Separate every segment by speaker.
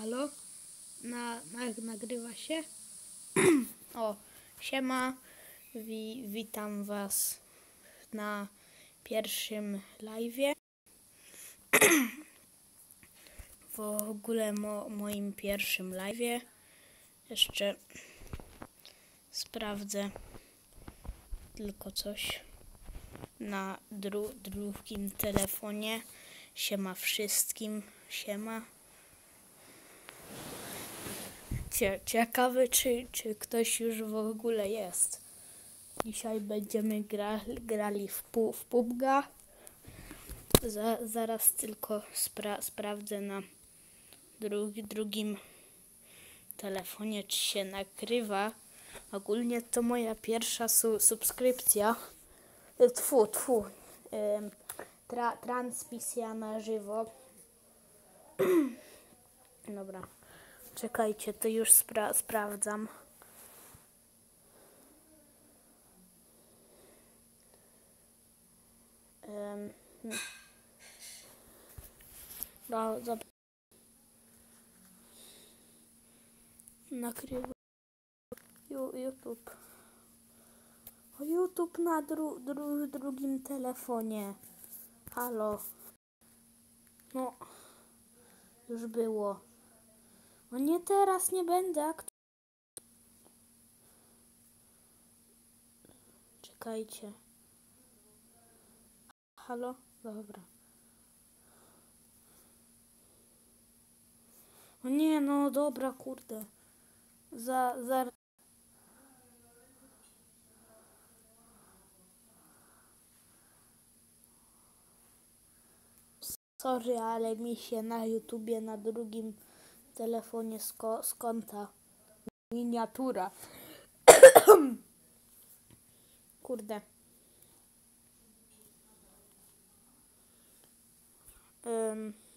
Speaker 1: halo? Na, na, nagrywa się? o, siema. Wi, witam was na pierwszym live'ie. w ogóle mo, moim pierwszym live'ie. Jeszcze sprawdzę tylko coś na dru, drugim telefonie. Siema wszystkim, siema. Cie, ciekawy, czy, czy ktoś już w ogóle jest. Dzisiaj będziemy gra, grali w, pu, w PUBG'a. Za, zaraz tylko spra, sprawdzę na drugi, drugim telefonie, czy się nagrywa. Ogólnie to moja pierwsza su, subskrypcja. Tfu, tfu. Ym, tra, transmisja na żywo. Dobra. Czekajcie, to już spra sprawdzam. Ym, hmm. no, YouTube. YouTube na dru dru drugim telefonie. Halo. No. Już było. No nie teraz, nie będę. Czekajcie. Halo? Dobra. O nie, no dobra, kurde. Za, za... Sorry, ale mi się na YouTubie na drugim telefonie z, ko- z konta miniatura. Kurde. Ym.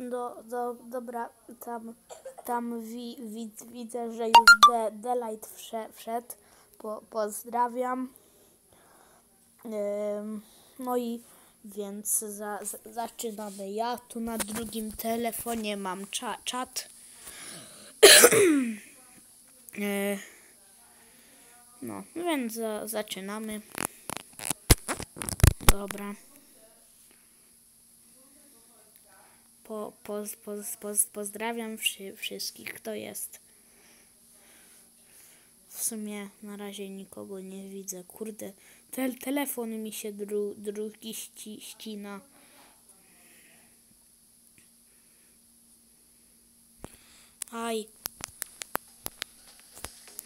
Speaker 1: Do, do, dobra, tam, tam wi, wi, widzę, że już de, Delight wsze, wszedł. Po, pozdrawiam. Ym, no i więc za, za, zaczynamy. Ja tu na drugim telefonie mam cza, czat. Yy, no, więc za, zaczynamy. Dobra. Po, po, po, po, pozdrawiam wszy, wszystkich, kto jest. W sumie na razie nikogo nie widzę. Kurde, te, telefon mi się dru, drugi ści, ścina. Aj.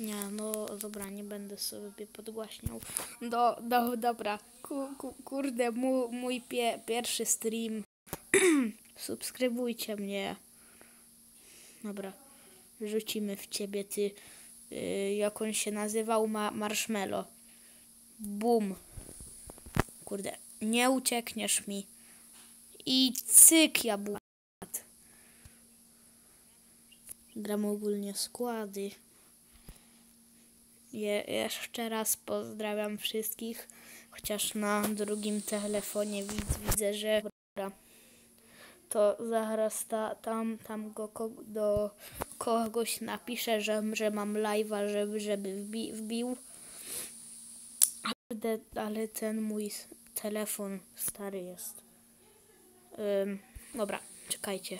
Speaker 1: Nie, no dobra, nie będę sobie podgłaśniał. Do, do, dobra, ku, ku, kurde, mój, mój pie, pierwszy stream. Subskrybujcie mnie. Dobra. Rzucimy w ciebie ty. Yy, jak on się nazywał? Ma marshmallow. Bum. Kurde. Nie uciekniesz mi. I cyk jabłkat. Gram ogólnie składy. Je, jeszcze raz pozdrawiam wszystkich. Chociaż na drugim telefonie widz, widzę, że... To zaraz ta, tam, tam go ko, do kogoś napiszę, że, że mam live'a, żeby, żeby wbi, wbił. Ale, ale ten mój telefon stary jest. Ym, dobra, czekajcie.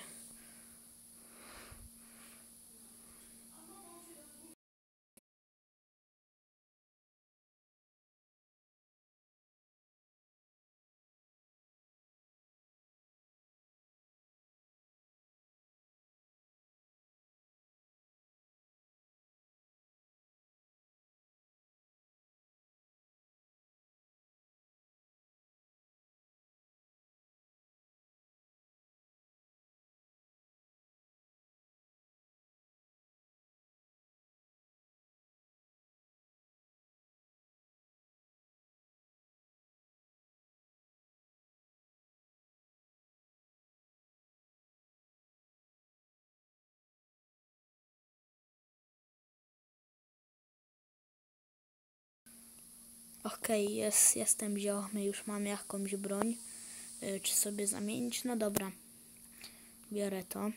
Speaker 1: Okej, jest, jestem ziomy, już mam jakąś broń. Y, czy sobie zamienić? No dobra. Biorę to.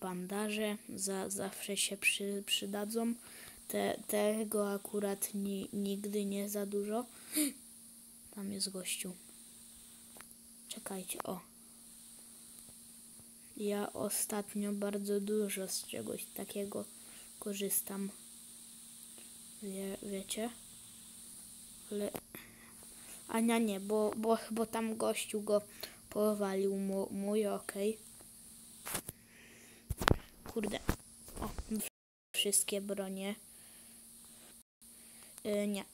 Speaker 1: Bandaże za, zawsze się przy, przydadzą. Te, tego akurat ni, nigdy nie za dużo. Tam jest gościu. Czekajcie, o. Ja ostatnio bardzo dużo z czegoś takiego korzystam. Wie, wiecie? Ale... Ania nie, bo, bo, bo tam gościu go powalił mój, okej. Kurde. O, wszystkie bronie. Y, nie,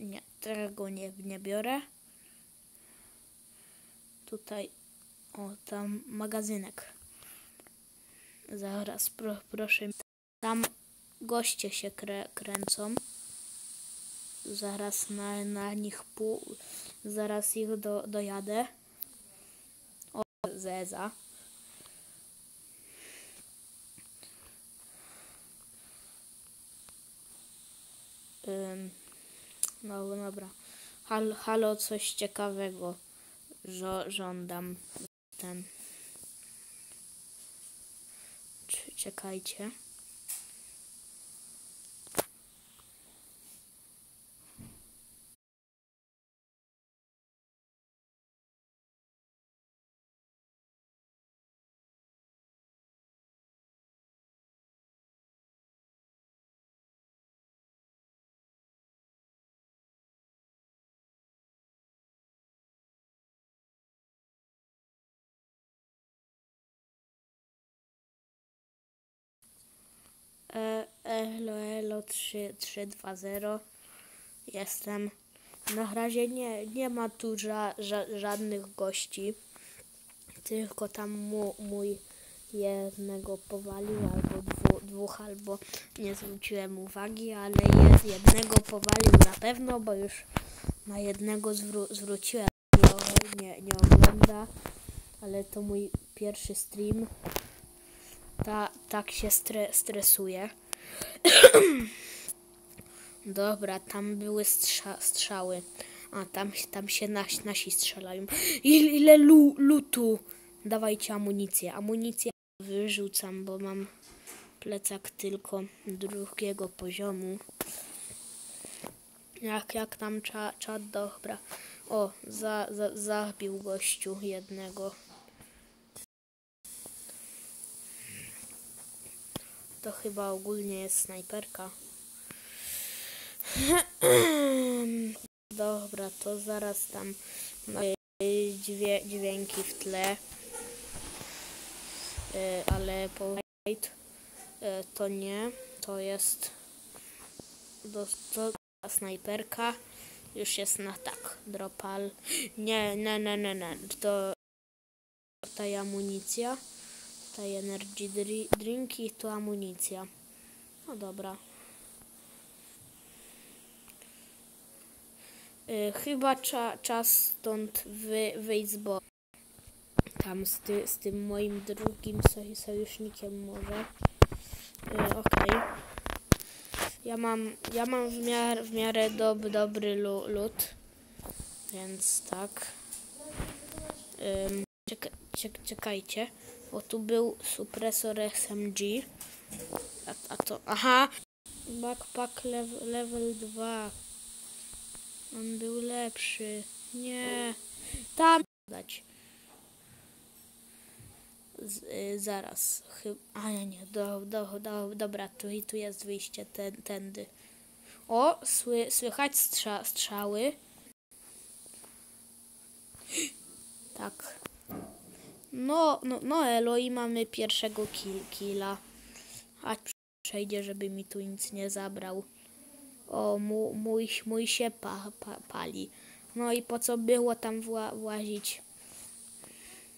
Speaker 1: nie, tego nie, nie biorę. Tutaj, o, tam magazynek. Zaraz, pro, proszę. Tam goście się krę, kręcą. Zaraz na, na nich pół, zaraz ich do, dojadę. O, Zeza. Ym, no dobra. Hal, halo, coś ciekawego żo, żądam. Ten. Cze- Czekajcie. 03320. Jestem. Na razie nie, nie ma tu ża, ża, żadnych gości. Tylko tam mu, mój jednego powalił, albo dwu, dwóch, albo nie zwróciłem uwagi, ale jest, jednego powalił na pewno, bo już na jednego zwró zwróciłem. Nie, nie ogląda, ale to mój pierwszy stream. Ta, tak się stre, stresuje. Dobra, tam były strza, strzały. A, tam, tam się nasi, nasi strzelają. Ile, ile lu, lutu? Dawajcie amunicję. Amunicję wyrzucam, bo mam plecak tylko drugiego poziomu. Jak, jak tam cza, czat, dobra. O, za, za, zabił gościu jednego. To chyba ogólnie jest snajperka. Dobra, to zaraz tam dźwięki w tle. Y, ale po y, to nie. To jest do, to snajperka. Już jest na tak. Dropal. Nie, nie, nie, nie, nie. To ta amunicja. Tutaj energy dri drinki, to amunicja. No dobra. Y, chyba cza czas stąd wy wyjść z bo tam z, ty z tym moim drugim soj sojusznikiem może. Y, Okej. Ja mam, ja mam w, w miarę dob dobry lu lód. Więc tak. Ym, czeka czek czekajcie. Bo tu był supresor SMG. A, a to. Aha! Backpack lev level 2. On był lepszy. Nie. Tam dać. Z, y, zaraz. Chyb a nie, nie. Do, do, do, dobra, tu, tu jest wyjście ten, tędy. O, sły, słychać strza strzały. Tak. No, no, no elo i mamy pierwszego kill, killa. A przejdzie, żeby mi tu nic nie zabrał. O, mu, mój, mój się pa, pa, pali. No i po co było tam wła, włazić?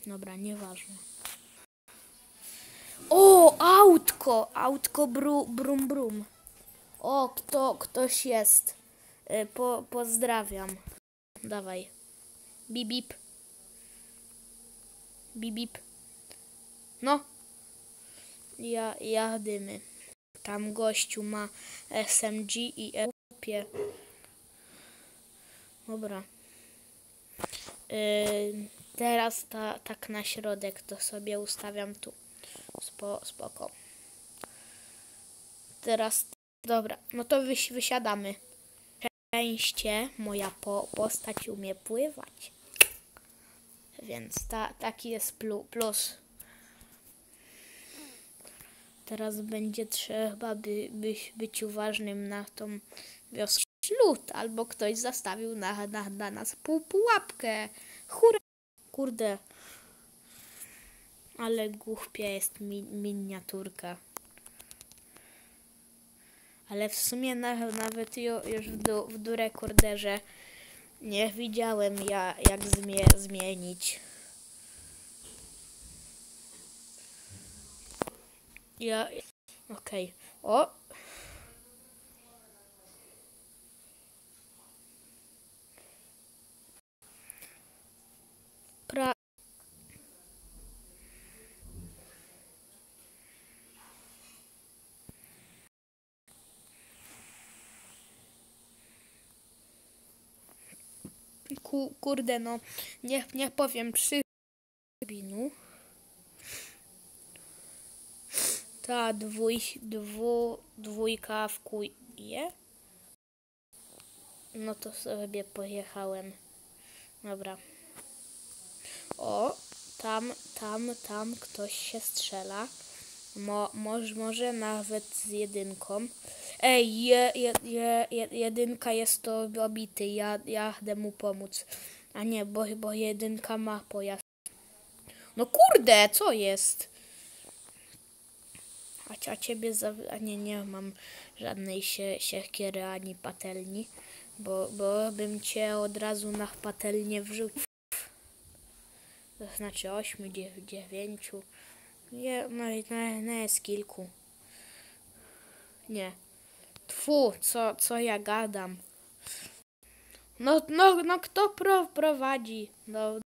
Speaker 1: Dobra, nieważne. O, autko! Autko bru, brum brum. O, kto, ktoś jest. Y, Po, pozdrawiam. Dawaj. Bip, bip. Bip, bip. No. Ja, jadymy. Tam gościu ma SMG i EUP. Dobra. Yy, teraz ta, tak na środek to sobie ustawiam tu. Spo, spoko. Teraz, dobra, no to wysi- wysiadamy. Szczęście, moja po, postać umie pływać. Więc ta, taki jest plu, plus. Teraz będzie trzeba by, by, być uważnym na tą wioskę. Albo ktoś zastawił na, na, na nas pół, pułapkę. Hurra! Kurde. Ale głupia jest mi, miniaturka. Ale w sumie na, nawet ju, już w, du, w du rekorderze nie widziałem ja, jak zmie, zmienić. Ja. Okej. O! Ku, kurde, no, nie, nie powiem przy binu. Ta dwój, dwu, dwójka wkuje. No to sobie pojechałem. Dobra. O, tam, tam, tam ktoś się strzela. Mo, może, może nawet z jedynką. Ej, je, je, je, je, jedynka jest to obity. Ja, ja chcę mu pomóc. A nie, bo, bo jedynka ma pojazd. No kurde, co jest? A, a ciebie za... A nie, nie mam żadnej sie, siekiery ani patelni. Bo, bo bym cię od razu na patelnię wrzucił. To znaczy ośmiu, dziew- dziewięciu. Nie, no no, no jest kilku. Nie. Tfu, co, co ja gadam. No, no, no kto pro, prowadzi? No,